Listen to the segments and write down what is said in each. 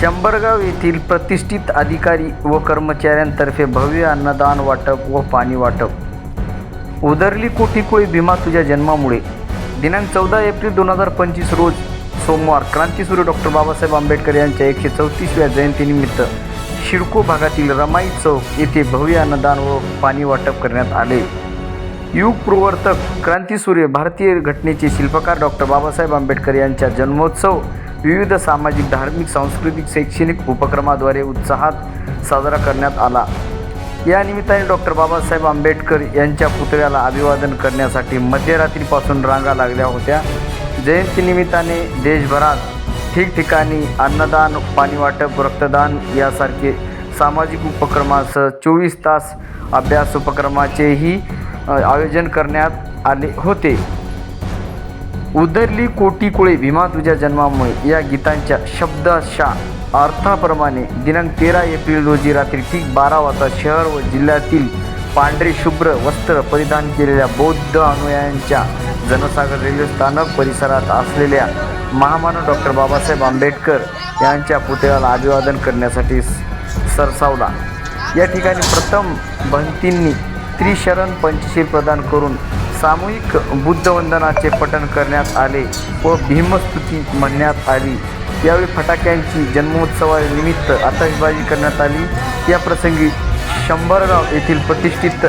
शंभरगाव येथील प्रतिष्ठित अधिकारी व कर्मचाऱ्यांतर्फे भव्य अन्नदान वाटप व पाणी वाटप. उदरली कोठीकोळी भीमा तुझ्या जन्मामुळे. दिनांक चौदा एप्रिल दोन हजार पंचवीस रोज सोमवार क्रांतीसूर्य डॉक्टर बाबासाहेब आंबेडकर यांच्या एकशे चौतीसव्या जयंतीनिमित्त शिडको भागातील रमाई चौक येथे भव्य अन्नदान व पाणी वाटप करण्यात आले. युग प्रवर्तक क्रांतीसूर्य भारतीय घटनेचे शिल्पकार डॉक्टर बाबासाहेब आंबेडकर यांच्या जन्मोत्सव विविध सामाजिक धार्मिक सांस्कृतिक शैक्षणिक उपक्रमाद्वारे उत्साहात साजरा करण्यात आला. या निमित्ताने डॉक्टर बाबासाहेब आंबेडकर यांच्या पुतळ्याला अभिवादन करण्यासाठी मध्यरात्रीपासून रांगा लागल्या होत्या. जयंतीनिमित्ताने देशभरात ठिकठिकाणी अन्नदान पाणी वाटप रक्तदान यासारखे सामाजिक उपक्रमासह चोवीस तास अभ्यास उपक्रमाचेही आयोजन करण्यात आले होते. उदरली कोटी कुळे भीमा तुझ्या जन्मामुळे. या गीतांच्या शब्दशा अर्थाप्रमाणे दिनांक तेरा एप्रिल रोजी रात्री ठीक बारा वाजता शहर व जिल्ह्यातील पांढरे शुभ्र वस्त्र परिधान केलेल्या बौद्ध अनुयायांच्या जनसागर रेल्वे स्थानक परिसरात असलेल्या महामानव डॉक्टर बाबासाहेब आंबेडकर यांच्या पुतळ्याला अभिवादन करण्यासाठी स- सरसावला. या ठिकाणी प्रथम भंतींनी त्रिशरण पंचशील प्रदान करून सामूहिक बुद्धवंदनाचे पठण करण्यात आले व भीमस्तुती म्हणण्यात आली. यावेळी फटाक्यांची जन्मोत्सवानिमित्त आतषबाजी करण्यात आली. या प्रसंगी शंभरगाव येथील प्रतिष्ठित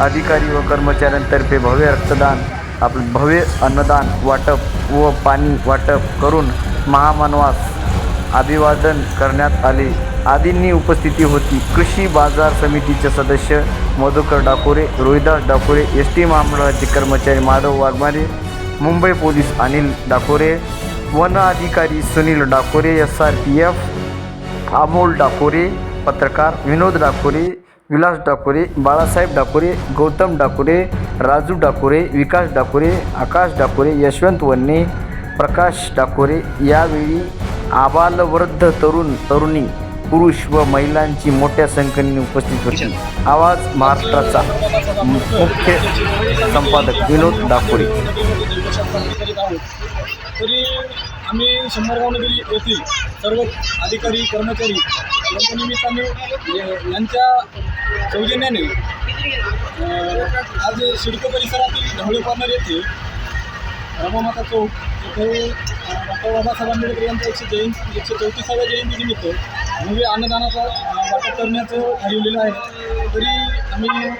अधिकारी व कर्मचाऱ्यांतर्फे भव्य रक्तदान आपलं भव्य अन्नदान वाटप व पाणी वाटप करून महामानवास अभिवादन करण्यात आले. आदींनी उपस्थिती होती. कृषी बाजार समितीचे सदस्य मधुकर डाकोरे रोहिदास डाकोरे एस टी महामंडळाचे कर्मचारी माधव वाघमारे मुंबई पोलीस अनिल डाकोरे वन अधिकारी Sunil Dakore S R P F Amol Dakore पत्रकार विनोद डाकोरे विलास डाकोरे बाळासाहेब डाकोरे गौतम डाकोरे राजू डाकोरे विकास डाकोरे आकाश डाकोरे यशवंत वन्ने प्रकाश डाकोरे यावेळी आबालवृद्ध तरुण तरुणी पुरुष व महिलांची मोठ्या संख्येने उपस्थित होती. आवाज महाराष्ट्राचा मुख्य संपादक विनोद डाकोरे तरी आम्ही शंभरगावनगरी येथील सर्व अधिकारी कर्मचारी यांच्या निमित्ताने यांच्या सौजन्याने आज सिडको परिसरातील ढवळे कॉर्नर येथे रमामाता चौक येथे डॉक्टर बाबासाहेब आंबेडकर एकशे जयंती एकशे चौतीसाव्या जयंतीनिमित्त भव्य अन्नदानाचा वाटप करण्याचं ठरवलेलं आहे. तरी आम्ही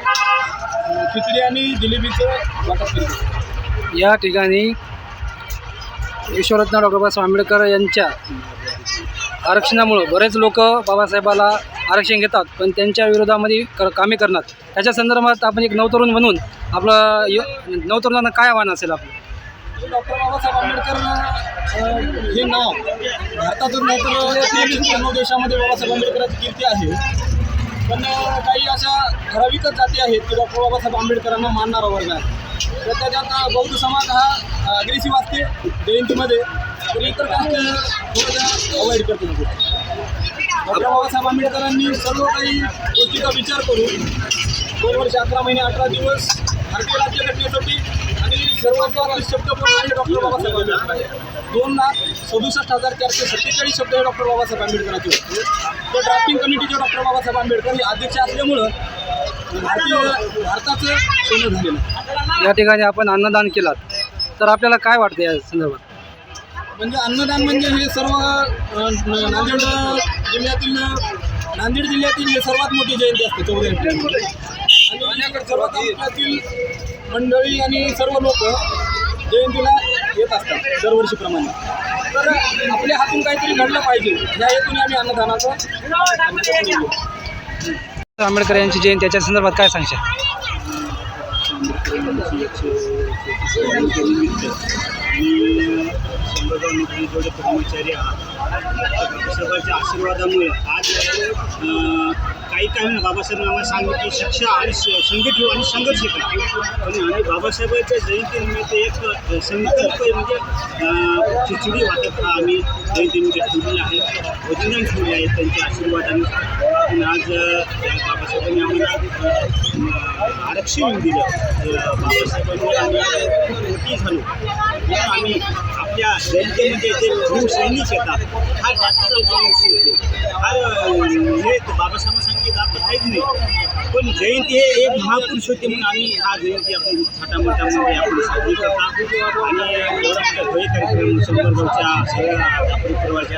खिचडी आणि जिलेबीचं वाटप करतो. या ठिकाणी ईश्वरत्न डॉक्टर बाबासाहेब आंबेडकर यांच्या आरक्षणामुळं बरेच लोक बाबासाहेबाला आरक्षण घेतात पण त्यांच्या विरोधामध्ये क कामे करणार. त्याच्या संदर्भात आपण एक नवतरुण म्हणून आपलं य नवतरुणांना काय आव्हान असेल आपलं? डॉक्टर बाबासाहेब आंबेडकर हे नाव भारतातून नाही तर तेवीस देशामध्ये बाबासाहेब आंबेडकरांची कीर्ती आहे. पण काही अशा ठराविकच जाती आहेत की डॉक्टर बाबासाहेब आंबेडकरांना मानणारा वर्ग आहे. तर त्याच्यात बौद्ध समाज हा अग्रेसिव्ह असते जयंतीमध्ये तर इतर काही थोडंसं अवॉइड करते म्हणजे. डॉक्टर बाबासाहेब आंबेडकरांनी सर्व काही गोष्टीचा विचार करून दोन वर्ष अकरा महिने अठरा दिवस भारतीय राज्यघटनेसाठी आणि सर्वात शब्द बोलणारे डॉक्टर बाबासाहेब आंबेडकर. दोन लाख सदुसष्ट हजार चारशे सत्तेचाळीस शब्द हे डॉक्टर बाबासाहेब आंबेडकरांचे होते तर ड्राफ्टिंग कमिटीचे डॉक्टर बाबासाहेब आंबेडकर हे अध्यक्ष असल्यामुळं भारतीय भारताचं सोनं झालेलं. या ठिकाणी आपण अन्नदान केलात तर आपल्याला काय वाटतं या संदर्भात म्हणजे अन्नदान म्हणजे हे सर्व नांदेड जिल्ह्यातील नांदेड जिल्ह्यातील हे सर्वात मोठी जयंती असते चौदा एप्रिल आणि सर्व तालुक्यातील मंडळी आणि सर्व लोक जयंतीला येत असतात दरवर्षीप्रमाणे. तर आपल्या हातून काहीतरी घडलं पाहिजे या हेतूने आम्ही अन्नदानाचं आंबेडकर यांची जयंती त्याच्या संदर्भात काय सांगशाल? कर्मचारी आहात सर्वांच्या आशीर्वादामुळे आज काही काही ना बाबासाहेब आम्हाला सांगितलं की शिक्षा आणि संगीत संघटित आणि संघर्ष करा पण. आम्ही बाबासाहेबांच्या जयंतीनिमित्त एक संकल्प म्हणजे खिचडी वाटप आम्ही जयंतीनिमित्त ठेवलेली आहे. वजनदान ठेवले आहे त्यांच्या आशीर्वादाने. आज बाबासाहेबांनी आम्हाला आरक्षण दिलं. बाबासाहेबांनी आम्ही खूप मोठी झालो. आम्ही आपल्या जयंतीमध्ये जे भूसैनिक सैनिक येतात हा जास्त माणूस येतो हा बाबासाहेब सांगितलं आपलं काहीच नाही. पण जयंती हे एक महापुरुष होते म्हणून आम्ही हा जयंती आपण थाटामाटामध्ये आपण साजरी करतो. आणि एवढा मोठा कार्यक्रम शंभर गावच्या सगळ्या परिवाराच्या